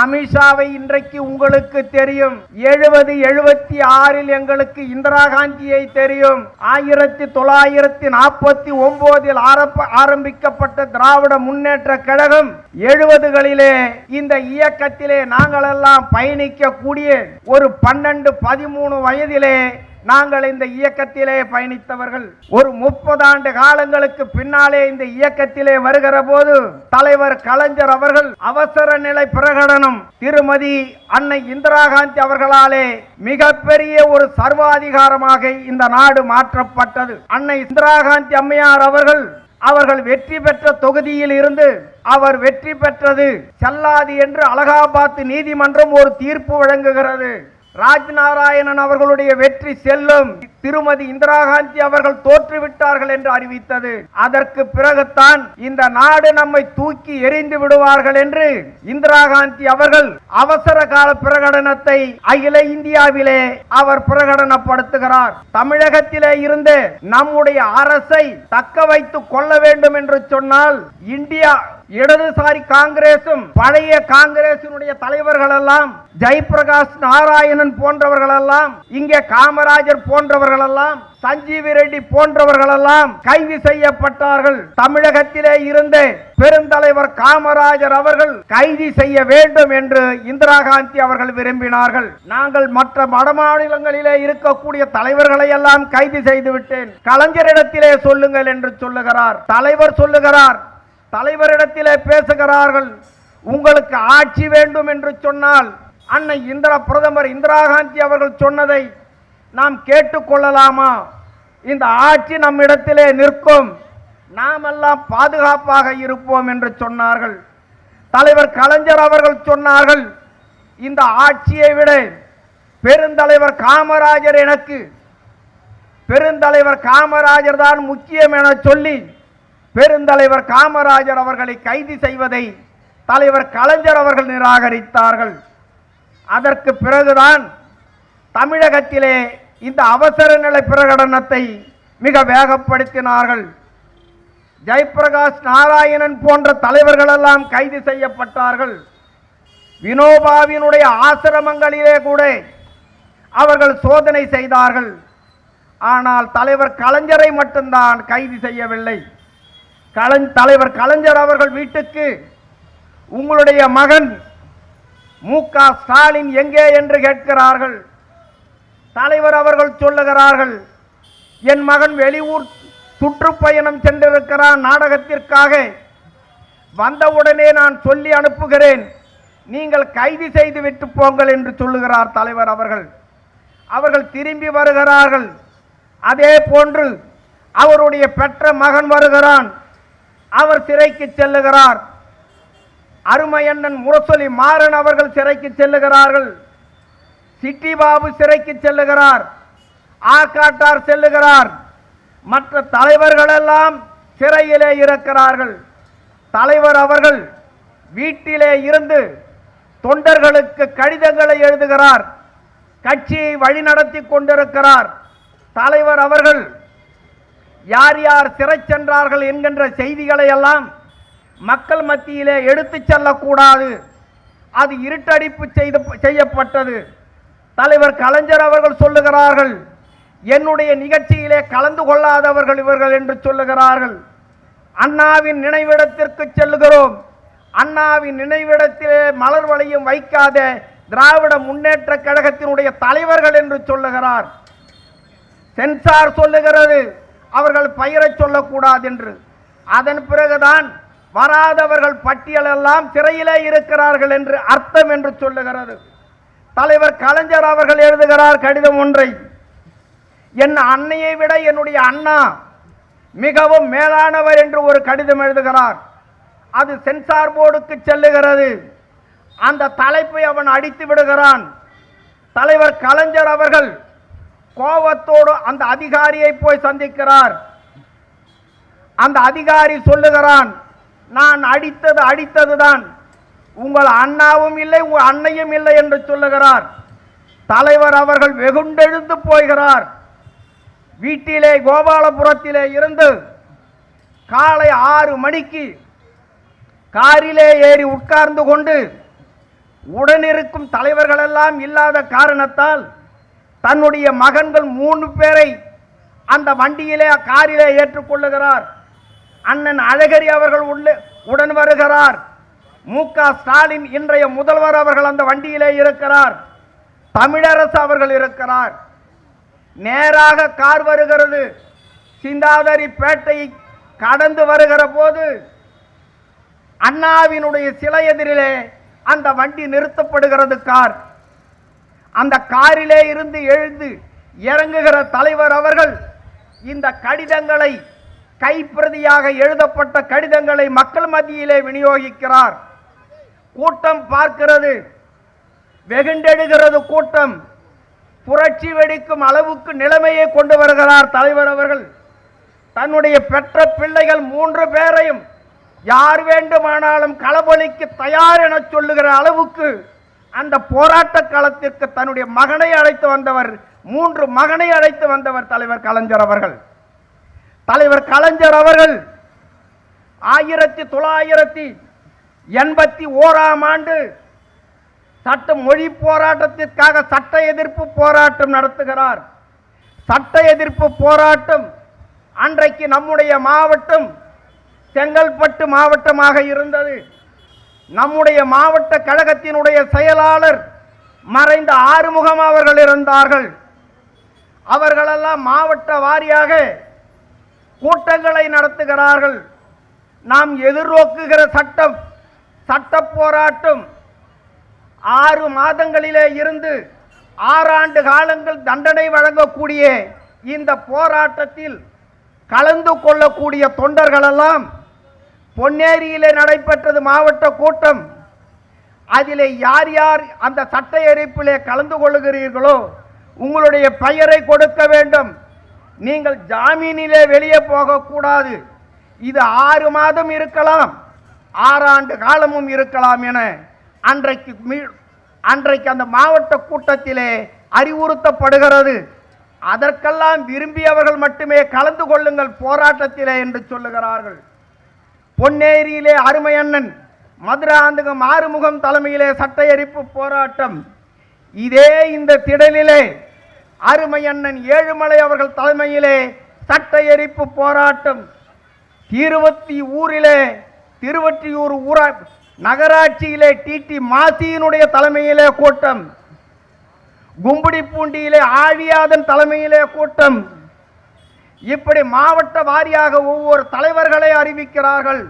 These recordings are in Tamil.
அமித்ஷாவை இன்றைக்கு உங்களுக்கு தெரியும். எழுபது எழுபத்தி ஆறில் எங்களுக்கு இந்திரா காந்தியை தெரியும். ஆயிரத்தி தொள்ளாயிரத்தி நாற்பத்தி ஒன்பதில் ஆரம்பிக்கப்பட்ட திராவிட முன்னேற்ற கழகம். எழுபதுகளிலே இந்த இயக்கத்திலே நாங்களெல்லாம் பயணிக்கக்கூடிய ஒரு பன்னெண்டு பதிமூணு வயதிலே நாங்கள் இந்த இயக்கத்திலே பயணித்தவர்கள். ஒரு முப்பது ஆண்டு காலங்களுக்கு பின்னாலே இந்த இயக்கத்திலே வருகிற போது தலைவர் கலைஞர் அவர்கள் அவசர நிலை பிரகடனம் திருமதி அன்னை இந்திரா காந்தி அவர்களாலே மிகப்பெரிய ஒரு சர்வாதிகாரமாக இந்த நாடு மாற்றப்பட்டது. அன்னை இந்திரா காந்தி அம்மையார் அவர்கள் அவர்கள் வெற்றி பெற்ற தொகுதியில் இருந்து அவர் வெற்றி பெற்றது செல்லாது என்று அலகாபாத் நீதிமன்றம் ஒரு தீர்ப்பு வழங்குகிறது. ராஜ்நாராயணன் அவர்களுடைய வெற்றி செல்லும். திருமதி இந்திரா காந்தி அவர்கள் தோற்றுவிட்டார்கள் என்று அறிவித்தது. அதற்கு பிறகுதான் இந்த நாடு நம்மை தூக்கி எறிந்து விடுவார்கள் என்று இந்திரா காந்தி அவர்கள் அவசர கால பிரகடனத்தை அகில இந்தியாவிலே அவர் பிரகடனப்படுத்துகிறார். தமிழகத்திலே இருந்து நம்முடைய அரசை தக்க வைத்துக் கொள்ள வேண்டும் என்று சொன்னால் இந்தியா இடதுசாரி காங்கிரசும் பழைய காங்கிரசினுடைய தலைவர்கள் எல்லாம் ஜெயபிரகாஷ் நாராயணன் போன்றவர்கள் எல்லாம் இங்கே காமராஜர் போன்றவர்கள் போன்றவர்களெல்லாம் சஞ்சீவி ரெட்டி போன்றவர்கள் எல்லாம் கைது செய்யப்பட்டார்கள். தமிழகத்திலே இருந்து பெருந்தலைவர் காமராஜர் அவர்கள் கைது செய்ய வேண்டும் என்று இந்திரா காந்தி அவர்கள் விரும்பினார்கள். நாங்கள் மற்ற வடமாநிலங்களிலே இருக்கக்கூடிய தலைவர்களை எல்லாம் கைது செய்து விட்டேன். கலைஞரிடத்திலே சொல்லுங்கள் என்று சொல்லுகிறார். தலைவர் சொல்லுகிறார். தலைவரிடத்திலே பேசுகிறார்கள். உங்களுக்கு ஆட்சி வேண்டும் என்று சொன்னால் அன்னை இந்திரா பிரதமர் இந்திரா காந்தி அவர்கள் சொன்னதை நாம் கேட்டுக்கொள்ளலாமா? இந்த ஆட்சி நம்மிடத்திலே நிற்கும். நாமெல்லாம் பாதுகாப்பாக இருப்போம் என்று சொன்னார்கள். தலைவர் கலைஞர் அவர்கள் சொன்னார்கள் இந்த ஆட்சியை விட பெருந்தலைவர் காமராஜர் எனக்கு. பெருந்தலைவர் காமராஜர் தான் முக்கியம் என சொல்லி பெருந்தலைவர் காமராஜர் அவர்களை கைது செய்வதை தலைவர் கலைஞர் அவர்கள் நிராகரித்தார்கள். அதற்கு பிறகுதான் தமிழகத்திலே இந்த அவசர நிலை பிரகடனத்தை மிக வேகப்படுத்தினார்கள். ஜெயபிரகாஷ் நாராயணன் போன்ற தலைவர்கள் எல்லாம் கைது செய்யப்பட்டார்கள். வினோபாவினுடைய ஆசிரமங்களிலே கூட அவர்கள் சோதனை செய்தார்கள். ஆனால் தலைவர் கலைஞரை மட்டும்தான் கைது செய்யவில்லை. கலைஞ தலைவர் கலைஞர் அவர்கள் வீட்டுக்கு உங்களுடைய மகன் மு க ஸ்டாலின் எங்கே என்று கேட்கிறார்கள். தலைவர் அவர்கள் சொல்லுகிறார்கள் என் மகன் வெளியூர் சுற்றுப்பயணம் சென்றிருக்கிறான் நாடகத்திற்காக. வந்தவுடனே நான் சொல்லி அனுப்புகிறேன். நீங்கள் கைது செய்து விட்டு போங்கள் என்று சொல்லுகிறார் தலைவர் அவர்கள். அவர்கள் திரும்பி வருகிறார்கள். அதே போன்று அவருடைய பெற்ற மகன் வருகிறான். அவர் சிறைக்கு செல்லுகிறார். அருமையண்ணன் முரசொலி மாறன் அவர்கள் சிறைக்கு செல்லுகிறார்கள். சிட்டி பாபு சிறைக்கு செல்லுகிறார் ஆர்காட்டார் செல்லுகிறார். மற்ற தலைவர்கள் எல்லாம் சிறையிலே இருக்கிறார்கள். தலைவர் அவர்கள் வீட்டிலே இருந்து தொண்டர்களுக்கு கடிதங்களை எழுதுகிறார் கட்சியை வழிநடத்தி கொண்டிருக்கிறார். தலைவர் அவர்கள் யார் யார் சிறை சென்றார்கள் என்கின்ற செய்திகளை எல்லாம் மக்கள் மத்தியிலே எடுத்துச் செல்லக்கூடாது. அது இருட்டடிப்பு செய்து செய்யப்பட்டது. தலைவர் கலைஞர் அவர்கள் சொல்லுகிறார்கள் என்னுடைய நிகழ்ச்சியிலே கலந்து கொள்ளாதவர்கள் இவர்கள் என்று சொல்லுகிறார்கள். அண்ணாவின் நினைவிடத்திற்கு செல்லுகிறோம். அண்ணாவின் நினைவிடத்திலே மலர் வளையும் வைக்காத திராவிட முன்னேற்ற கழகத்தினுடைய தலைவர்கள் என்று சொல்லுகிறார். சென்சார் சொல்லுகிறது அவர்கள் பெயரை சொல்லக்கூடாது என்று. அதன் பிறகுதான் வராதவர்கள் பட்டியலெல்லாம் சிறையிலே இருக்கிறார்கள் என்று அர்த்தம் என்று சொல்லுகிறது. தலைவர் கலைஞர் அவர்கள் எழுதுகிறார் கடிதம் ஒன்றை. என் அன்னையை விட என்னுடைய அண்ணா மிகவும் மேலானவர் என்று ஒரு கடிதம் எழுதுகிறார். அது சென்சார் போர்டுக்கு செல்லுகிறது. அந்த தலைப்பை அவன் அடித்து விடுகிறான். தலைவர் கலைஞர் அவர்கள் கோபத்தோடு அந்த அதிகாரியை போய் சந்திக்கிறார். அந்த அதிகாரி சொல்லுகிறான் நான் அடித்தது அடித்ததுதான். உங்கள் அண்ணாவும் இல்லை உங்கள் அன்னையும் இல்லை என்று சொல்லுகிறார். தலைவர் அவர்கள் வெகுண்டெழுந்து போகிறார். வீட்டிலே கோபாலபுரத்திலே இருந்து காலை ஆறு மணிக்கு காரிலே ஏறி உட்கார்ந்து கொண்டு உடனிருக்கும் தலைவர்களெல்லாம் இல்லாத காரணத்தால் தன்னுடைய மகன்கள் மூணு பேரை அந்த வண்டியிலே காரிலே ஏற்றுக்கொள்ளுகிறார். அண்ணன் அழகரி அவர்கள் உள்ளே உடன் வருகிறார். மு ஸ்டாலின் இன்றைய முதல்வர் அவர்கள் அந்த வண்டியிலே இருக்கிறார். தமிழரசு அவர்கள் இருக்கிறார். நேராக கார் வருகிறது. சிந்தாதரி பேட்டை கடந்து வருகிற போது அண்ணாவினுடைய சிலை எதிரிலே அந்த வண்டி நிறுத்தப்படுகிறது கார். அந்த காரிலே இருந்து எழுந்து இறங்குகிற தலைவர் அவர்கள் இந்த கடிதங்களை கைப்பிரதியாக எழுதப்பட்ட கடிதங்களை மக்கள் மத்தியிலே விநியோகிக்கிறார். கூட்டம் பார்க்கிறது. வெகுண்டெடுகிறது கூட்டம். புரட்சி வெடிக்கும் அளவுக்கு நிலைமையை கொண்டு வருகிறார் தலைவர் அவர்கள். தன்னுடைய பெற்ற பிள்ளைகள் மூன்று பேரையும் யார் வேண்டுமானாலும் களபலிக்கு தயார் என சொல்லுகிற அளவுக்கு அந்த போராட்ட களத்திற்கு தன்னுடைய மகனை அழைத்து வந்தவர் மூன்று மகனை அழைத்து வந்தவர் தலைவர் கலைஞர் அவர்கள். தலைவர் கலைஞர் அவர்கள் ஆயிரத்தி தொள்ளாயிரத்தி எண்பத்தி ஓராம் ஆண்டு சட்ட மொழி போராட்டத்திற்காக சட்ட எதிர்ப்பு போராட்டம் நடத்துகிறார். சட்ட எதிர்ப்பு போராட்டம் அன்றைக்கு நம்முடைய மாவட்டம் செங்கல்பட்டு மாவட்டமாக இருந்தது. நம்முடைய மாவட்ட கழகத்தினுடைய செயலாளர் மறைந்த ஆறுமுகம் அவர்கள் இருந்தார்கள். அவர்களெல்லாம் மாவட்ட வாரியாக கூட்டங்களை நடத்துகிறார்கள். நாம் எதிர்நோக்குகிற சட்டம் சட்ட போராட்டம் ஆறு மாதங்களிலே இருந்து ஆறாண்டு காலங்கள் தண்டனை வழங்கக்கூடிய இந்த போராட்டத்தில் கலந்து கொள்ளக்கூடிய தொண்டர்களெல்லாம் பொன்னேரியிலே நடைபெற்றது மாவட்ட கூட்டம். அதிலே யார் யார் அந்த சட்ட எரிப்பிலே கலந்து கொள்ளுகிறீர்களோ உங்களுடைய பெயரை கொடுக்க வேண்டும். நீங்கள் ஜாமீனிலே வெளியே போகக்கூடாது. இது ஆறு மாதம் இருக்கலாம். ஆறாண்டு காலமும் இருக்கலாம் என அன்றைக்கு மீ- அன்றைக்கு அந்த மாவட்ட கூட்டத்திலே அறிவுறுத்தப்படுகிறது. அதற்கெல்லாம் விரும்பியவர்கள் மட்டுமே கலந்து கொள்ளுங்கள் போராட்டத்திலே என்று சொல்லுகிறார்கள். பொன்னேரியிலே அருமையண்ணன் மதுராந்தகம் ஆறுமுகம் தலைமையிலே சட்ட எரிப்பு போராட்டம். இதே இந்த திடலிலே அருமையண்ணன் ஏழுமலை அவர்கள் தலைமையிலே சட்ட எரிப்பு போராட்டம். திருவத்தி ஊரிலே திருவற்றியூர் ஊரா நகராட்சியிலே டிடி மாசியினுடைய தலைமையிலே கூட்டம். கும்படிப்பூண்டியிலே ஆழியாதன் தலைமையிலே கூட்டம். இப்படி மாவட்ட வாரியாக ஒவ்வொரு தலைவர்களை அறிவிக்கிறார்கள்.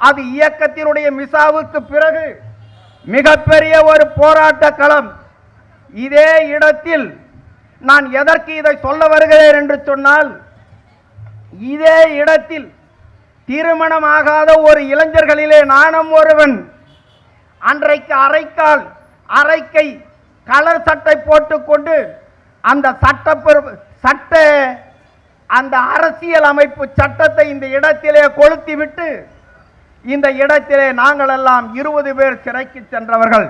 அது இயக்கத்தினுடைய மிசாவுக்கு பிறகு மிகப்பெரிய ஒரு போராட்ட களம். இதே இடத்தில் நான் எதற்கு இதை சொல்ல வருகிறேன் என்று சொன்னால் இதே இடத்தில் திருமணமாகாத ஒரு இளைஞர்களிலே நானும் ஒருவன். அன்றைக்கு அரைக்கால் அரைக்கை கலர் சட்டை போட்டுக்கொண்டு அந்த சட்ட சட்ட அந்த அரசியல் அமைப்பு சட்டத்தை இந்த இடத்திலே கொளுத்தி விட்டு இந்த இடத்திலே நாங்கள் எல்லாம் இருபது பேர் சிறைக்கு சென்றவர்கள்.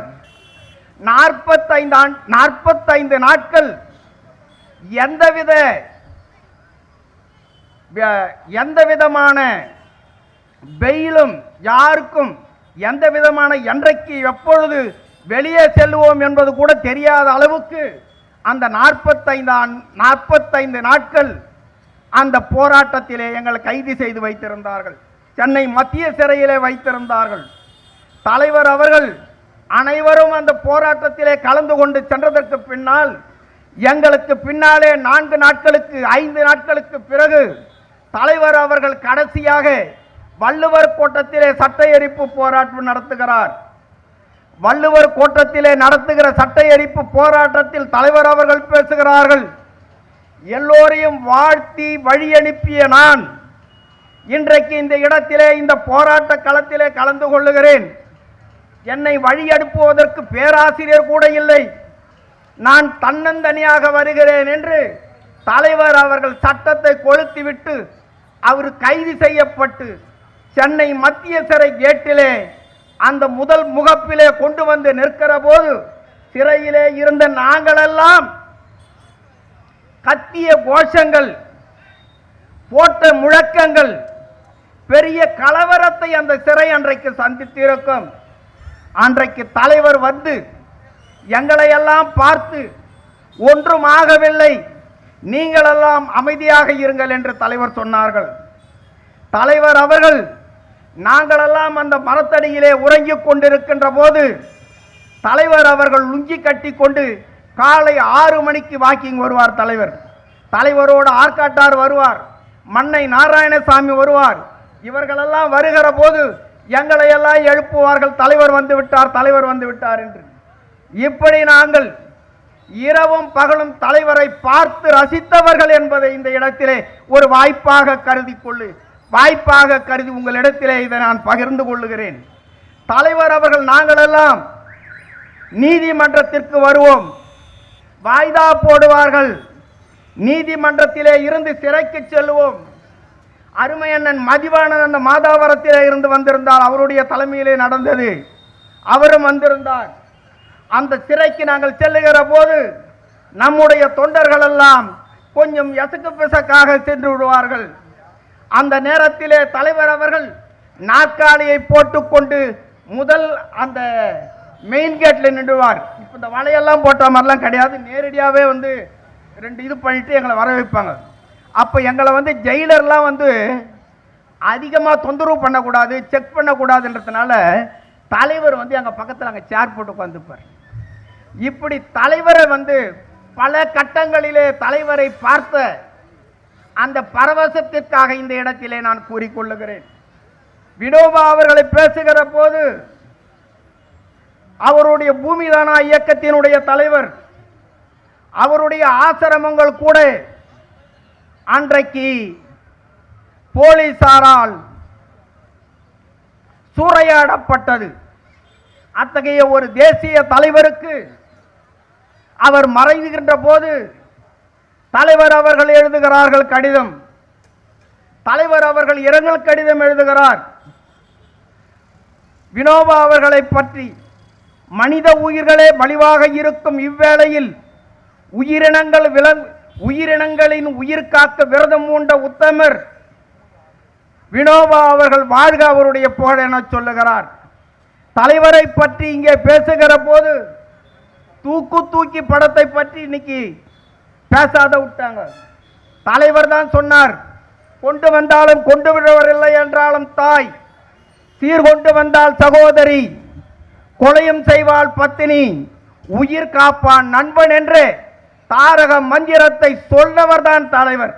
நாற்பத்தைந்து ஆண் நாற்பத்தைந்து நாட்கள் எந்தவித எந்த விதமான வெயிலும் யாருக்கும் எந்த விதமான என்றைக்கு எப்பொழுது வெளியே செல்லுவோம் என்பது கூட தெரியாத அளவுக்கு அந்த நாற்பத்தைந்து நாற்பத்தைந்து நாட்கள் அந்த போராட்டத்திலே எங்களை கைது செய்து வைத்திருந்தார்கள். சென்னை மத்திய சிறையிலே வைத்திருந்தார்கள். தலைவர் அவர்கள் அனைவரும் அந்த போராட்டத்திலே கலந்து கொண்டு சென்றதற்கு பின்னால் எங்களுக்கு பின்னாலே நான்கு நாட்களுக்கு ஐந்து நாட்களுக்கு பிறகு தலைவர் அவர்கள் கடைசியாக வள்ளுவர் கோட்டத்திலே சட்ட எரிப்பு போராட்டம் நடத்துகிறார். வள்ளுவர் கோட்டத்திலே நடத்துகிற சட்ட எரிப்பு போராட்டத்தில் தலைவர் அவர்கள் பேசுகிறார்கள். எல்லோரையும் வாழ்த்தி வழி அனுப்பிய நான் இன்றைக்கு இந்த இடத்திலே இந்த போராட்ட களத்திலே கலந்து கொள்ளுகிறேன். என்னை வழி அனுப்புவதற்கு பேராசிரியர் கூட இல்லை. நான் தன்னந்தனியாக வருகிறேன் என்று தலைவர் அவர்கள் சட்டத்தை கொளுத்திவிட்டு அவர் கைது செய்யப்பட்டு சென்னை மத்திய சிறை கேட்டிலே அந்த முதல் முகப்பிலே கொண்டு வந்து நிற்கிற போது சிறையிலே இருந்த நாங்களெல்லாம் கத்திய கோஷங்கள் போட்ட முழக்கங்கள் பெரிய கலவரத்தை அந்த சிறை அன்றைக்கு சந்தித்திருக்கும். அன்றைக்கு தலைவர் வந்து எங்களையெல்லாம் பார்த்து ஒன்றும் ஆகவில்லை நீங்களெல்லாம் அமைதியாக இருங்கள் என்று தலைவர் சொன்னார்கள். தலைவர் அவர்கள் நாங்களெல்லாம் அந்த மரத்தடியிலே உறங்கிக் கொண்டிருக்கின்ற போது தலைவர் அவர்கள் லுங்கி கட்டி கொண்டு காலை ஆறு மணிக்கு வாக்கிங் வருவார் தலைவர். தலைவரோடு ஆற்காட்டார் வருவார். மன்னை நாராயணசாமி வருவார். இவர்களெல்லாம் வருகிற போது எங்களை எல்லாம் எழுப்புவார்கள்? தலைவர் வந்து விட்டார் தலைவர் வந்து விட்டார் என்று. இப்படி நாங்கள் இரவும் பகலும் தலைவரை பார்த்து ரசித்தவர்கள் என்பதை இந்த இடத்திலே ஒரு வாய்ப்பாக கருதி கொள்ளு. வாய்ப்பாக கருதி உங்களிடத்திலே இதை நான் பகிர்ந்து கொள்ளுகிறேன். தலைவர் அவர்கள் நாங்களெல்லாம் நீதிமன்றத்திற்கு வருவோம். வாய்தா போடுவார்கள். நீதிமன்றத்திலே இருந்து சிறைக்கு செல்லுவோம். அருமையண்ணன் மதிவானன் அந்த மாதாவரத்திலே இருந்து வந்திருந்தால் அவருடைய தலைமையிலே நடந்தது. அவரும் வந்திருந்தார். அந்த சிறைக்கு நாங்கள் செல்லுகிற போது நம்முடைய தொண்டர்கள் எல்லாம் கொஞ்சம் எசக்கு பிசக்காக சென்று விடுவார்கள். அந்த நேரத்திலே தலைவர் அவர்கள் நாற்காலியை போட்டுக்கொண்டு முதல் அந்த மெயின் கேட்ல நின்றுவார். இப்போ இந்த வலையெல்லாம் போட்ட மாதிரிலாம் கிடையாது. நேரடியாகவே வந்து ரெண்டு இது பண்ணிட்டு எங்களை வர வைப்பாங்க. அப்போ எங்களை வந்து ஜெயிலர்லாம் வந்து அதிகமாக தொந்தரவு பண்ணக்கூடாது செக் பண்ணக்கூடாதுன்றதுனால தலைவர் வந்து எங்கள் பக்கத்தில் அங்கே சேர் போட்டு உட்காந்துப்பார் இப்படி தலைவரை வந்து பல கட்டங்களிலே தலைவரை பார்த்த அந்த பரவசத்திற்காக இந்த இடத்திலே நான் கூறிக்கொள்ளுகிறேன். வினோபா அவர்களை பேசுகிற போது அவருடைய பூமிதானா இயக்கத்தினுடைய தலைவர் அவருடைய ஆசிரமங்கள் கூட அன்றைக்கு போலீசாரால் சூறையாடப்பட்டது. அத்தகைய ஒரு தேசிய தலைவருக்கு அவர் மறைவுகின்ற போது தலைவர் அவர்கள் எழுதுகிறார்கள் கடிதம். தலைவர் அவர்கள் இரங்கல் கடிதம் எழுதுகிறார். வினோபா அவர்களை பற்றி மனித உயிர்களே மலிவாக இருக்கும் இவ்வேளையில் உயிரினங்கள் விலங் உயிரினங்களின் உயிர் காக்க விரதம் பூண்ட உத்தமர் வினோபா அவர்கள் வாழ்க அவருடைய புகழ் என சொல்லுகிறார். தலைவரை பற்றி இங்கே பேசுகிற போது தூக்கு தூக்கி படத்தை பற்றி இன்னைக்கு பேசாத விட்டாங்க. தலைவர் தான் சொன்னார் கொண்டு வந்தாலும் கொண்டு விடுவதில்லை என்றாலும் தாய் சீர்கொண்டு வந்தால் சகோதரி கொலையும் செய்வாள் பத்தினி உயிர் காப்பான் நண்பன் என்று தாரக மந்திரத்தை சொன்னவர்தான் தலைவர்.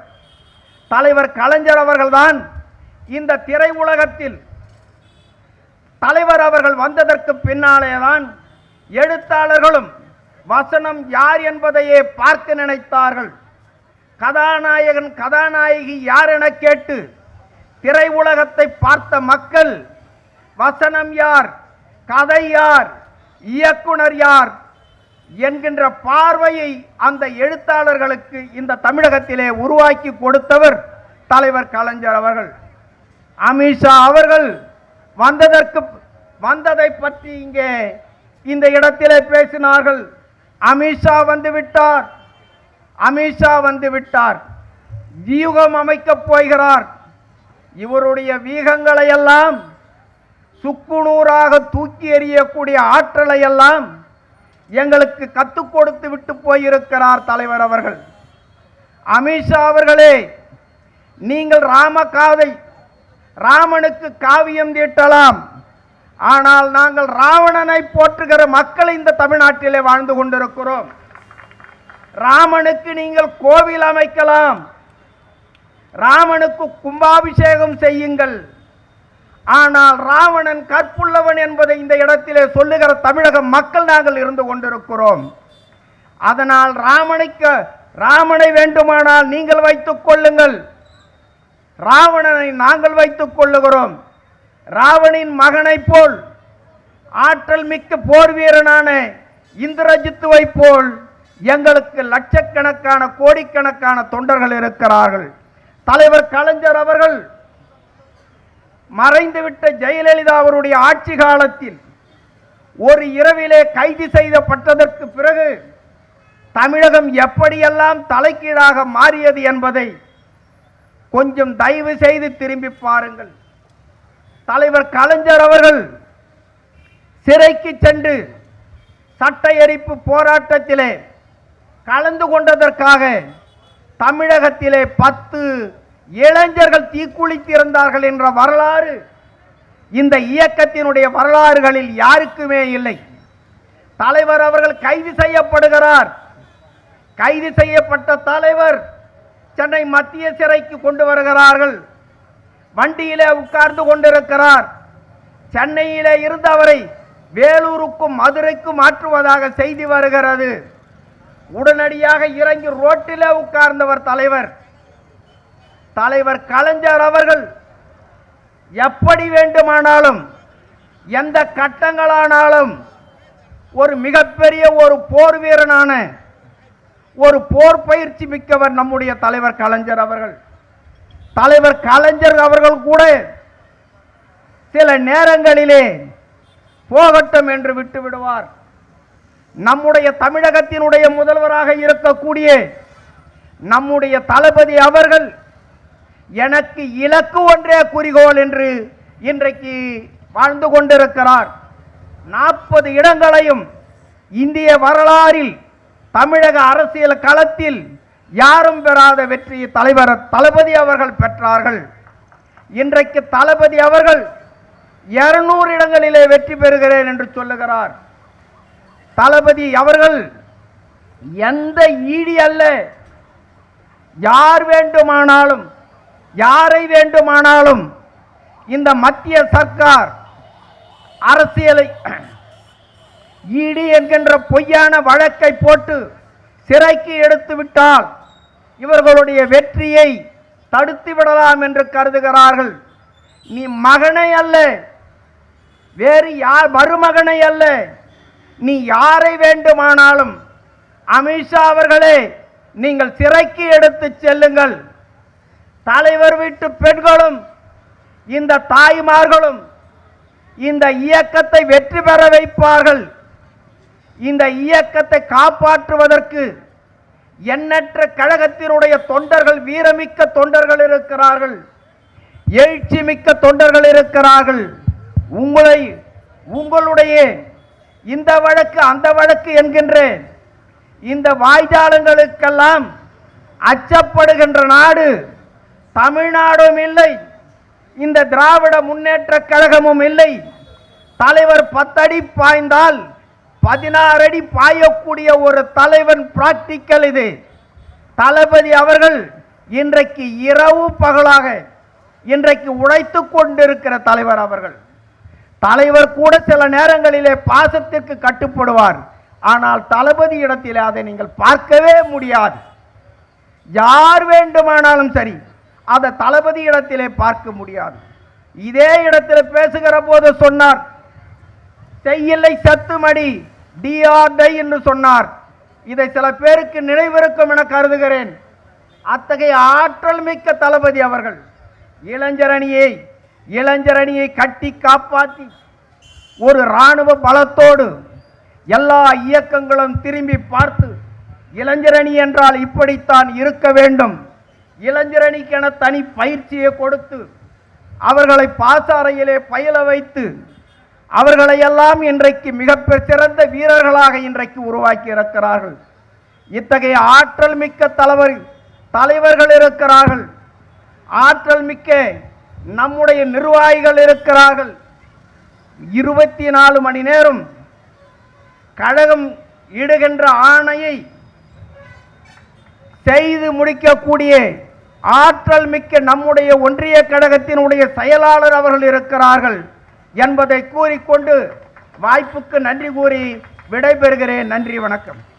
தலைவர் கலைஞர் அவர்கள்தான் இந்த திரை உலகத்தில் தலைவர் அவர்கள் வந்ததற்கு பின்னாலேதான் எழுத்தாளர்களும் வசனம் யார் என்பதையே பார்க்க நினைத்தார்கள். கதாநாயகன் கதாநாயகி யார் என கேட்டு திரை உலகத்தை பார்த்த மக்கள் வசனம் யார் கதை யார் இயக்குனர் யார் என்கின்ற பார்வையை அந்த எழுத்தாளர்களுக்கு இந்த தமிழகத்திலே உருவாக்கி கொடுத்தவர் தலைவர் கலைஞர் அவர்கள். அமித்ஷா அவர்கள் வந்ததற்கு வந்ததை பற்றி இங்கே இந்த இடத்திலே பேசினார்கள். அமித்ஷா வந்து விட்டார். அமித்ஷா வந்து விட்டார். வியூகம் அமைக்கப் போகிறார். இவருடைய வீகங்களை எல்லாம் சுக்குநூறாக தூக்கி எறியக்கூடிய ஆற்றலை எல்லாம் எங்களுக்கு கற்றுக் கொடுத்து விட்டு போயிருக்கிறார் தலைவர் அவர்கள். அமித்ஷா அவர்களே நீங்கள் ராம காதை ராமனுக்கு காவியம் தீட்டலாம். ஆனால் நாங்கள் ராவணனை போற்றுகிற மக்கள் இந்த தமிழ்நாட்டிலே வாழ்ந்து கொண்டிருக்கிறோம். ராமனுக்கு நீங்கள் கோவில் அமைக்கலாம். ராமனுக்கு கும்பாபிஷேகம் செய்யுங்கள். ஆனால் ராவணன் கற்புள்ளவன் என்பதை இந்த இடத்திலே சொல்லுகிற தமிழக மக்கள் நாங்கள் இருந்து கொண்டிருக்கிறோம். அதனால் ராமனுக்கு ராமனை வேண்டுமானால் நீங்கள் வைத்துக் கொள்ளுங்கள். ராவணனை நாங்கள் வைத்துக் கொள்ளுகிறோம். ராவணின் மகனைப் போல் ஆற்றல் மிக்க போர் வீரனான இந்திரஜித்துவை போல் எங்களுக்கு லட்சக்கணக்கான கோடிக்கணக்கான தொண்டர்கள் இருக்கிறார்கள். தலைவர் கலைஞர் அவர்கள் மறைந்துவிட்ட ஜெயலலிதா அவருடைய ஆட்சி காலத்தில் ஒரு இரவிலே கைது செய்யப்பட்டதற்கு பிறகு தமிழகம் எப்படியெல்லாம் தலைக்கீழாக மாறியது என்பதை கொஞ்சம் தயவு செய்து திரும்பி பாருங்கள். தலைவர் கலைஞர் அவர்கள் சிறைக்கு சென்று சட்ட எரிப்பு போராட்டத்திலே கலந்து கொண்டதற்காக தமிழகத்திலே பத்து இளைஞர்கள் தீக்குளித்திருந்தார்கள் என்ற வரலாறு இந்த இயக்கத்தினுடைய வரலாறுகளில் யாருக்குமே இல்லை. தலைவர் அவர்கள் கைது செய்யப்படுகிறார். கைது செய்யப்பட்ட தலைவர் சென்னை மத்திய சிறைக்கு கொண்டு வருகிறார்கள். வண்டியிலே உட்கார்ந்து கொண்டிருக்கிறார். சென்னையிலே இருந்து அவரை வேலூருக்கும் மதுரைக்கும் மாற்றுவதாக செய்தி வருகிறது. உடனடியாக இறங்கி ரோட்டிலே உட்கார்ந்தவர் தலைவர். தலைவர் கலைஞர் அவர்கள் எப்படி வேண்டுமானாலும் எந்த கட்டங்களானாலும் ஒரு மிகப்பெரிய ஒரு போர் வீரனான ஒரு போர் பயிற்சி மிக்கவர் நம்முடைய தலைவர் கலைஞர் அவர்கள். தலைவர் கலைஞர் அவர்கள் கூட சில நேரங்களிலே போகட்டும் என்று விட்டு விடுவார். நம்முடைய தமிழகத்தினுடைய முதல்வராக இருக்கக்கூடிய நம்முடைய தளபதி அவர்கள் எனக்கு இலக்கு ஒன்றே குறிகோள் என்று இன்றைக்கு வாழ்ந்து கொண்டிருக்கிறார். நாற்பது இடங்களையும் இந்திய வரலாறில் தமிழக அரசியல் களத்தில் யாரும் பெறாத வெற்றியை தலைவர் தளபதி அவர்கள் பெற்றார்கள். இன்றைக்கு தளபதி அவர்கள் இருநூறு இடங்களிலே வெற்றி பெறுகிறேன் என்று சொல்லுகிறார். தளபதி அவர்கள் எந்த ஈடி அல்ல. யார் வேண்டுமானாலும் யாரை வேண்டுமானாலும் இந்த மத்திய சர்க்கார் அரசியலை ஈடி என்கின்ற பொய்யான வழக்கை போட்டு சிறைக்கு எடுத்து விட்டால் இவர்களுடைய வெற்றியை தடுத்து விடலாம் என்று கருதுகிறார்கள். நீ மகனை அல்ல. வேறு யார் மருமகனை அல்ல. நீ யாரை வேண்டுமானாலும் அமித்ஷா அவர்களே நீங்கள் சிறைக்கு எடுத்து செல்லுங்கள். தலைவர் வீட்டு பெண்களும் இந்த தாய்மார்களும் இந்த இயக்கத்தை வெற்றி பெற வைப்பார்கள். இந்த இயக்கத்தை காப்பாற்றுவதற்கு எண்ணற்ற கழகத்தினுடைய தொண்டர்கள் வீரமிக்க தொண்டர்கள் இருக்கிறார்கள். எழுச்சி மிக்க தொண்டர்கள் இருக்கிறார்கள். உங்களை உங்களுடைய இந்த வழக்கு அந்த வழக்கு என்கின்ற இந்த வாய்ஜாலங்களுக்கெல்லாம் அச்சப்படுகின்ற நாடு தமிழ்நாடும் இல்லை. இந்த திராவிட முன்னேற்ற கழகமும் இல்லை. தலைவர் பத்தடி பாய்ந்தால் பதினாறு அடி பாயக்கூடிய ஒரு தலைவன் பிராக்டிக்கல் இது. தளபதி அவர்கள் இன்றைக்கு இரவு பகலாக இன்றைக்கு உழைத்து கொண்டிருக்கிற தலைவர் அவர்கள். தலைவர் கூட சில நேரங்களிலே பாசத்திற்கு கட்டுப்படுவார். ஆனால் தளபதி இடத்திலே அதை நீங்கள் பார்க்கவே முடியாது. யார் வேண்டுமானாலும் சரி அதை தளபதி இடத்திலே பார்க்க முடியாது. இதே இடத்தில் பேசுகிற போது சொன்னார் செய்யில்லை சத்துமடி டிஆர்டை என்று சொன்னார். இதை சில பேருக்கு நினைவிருக்கும் என கருதுகிறேன். அத்தகைய ஆற்றல் மிக்க தளபதி அவர்கள் இளைஞரணியை இளைஞரணியை கட்டி காப்பாற்றி ஒரு இராணுவ பலத்தோடு எல்லா இயக்கங்களும் திரும்பி பார்த்து இளைஞரணி என்றால் இப்படித்தான் இருக்க வேண்டும். இளைஞரணிக்கென தனி பயிற்சியை கொடுத்து அவர்களை பாசாறையிலே பயில வைத்து அவர்களையெல்லாம் இன்றைக்கு மிக சிறந்த வீரர்களாக இன்றைக்கு உருவாக்கி இருக்கிறார்கள். இத்தகைய ஆற்றல் மிக்க தலைவர் தலைவர்கள் இருக்கிறார்கள். ஆற்றல் மிக்க நம்முடைய நிர்வாகிகள் இருக்கிறார்கள். இருபத்தி நாலு மணி நேரம் கழகம் இடுகின்ற ஆணையை செய்து முடிக்கக்கூடிய ஆற்றல் மிக்க நம்முடைய ஒன்றிய கழகத்தினுடைய செயலாளர் அவர்கள் இருக்கிறார்கள். என்பதை கூறிக்கொண்டு வாய்ப்புக்கு நன்றி கூறி விடைபெறுகிறேன். நன்றி வணக்கம்.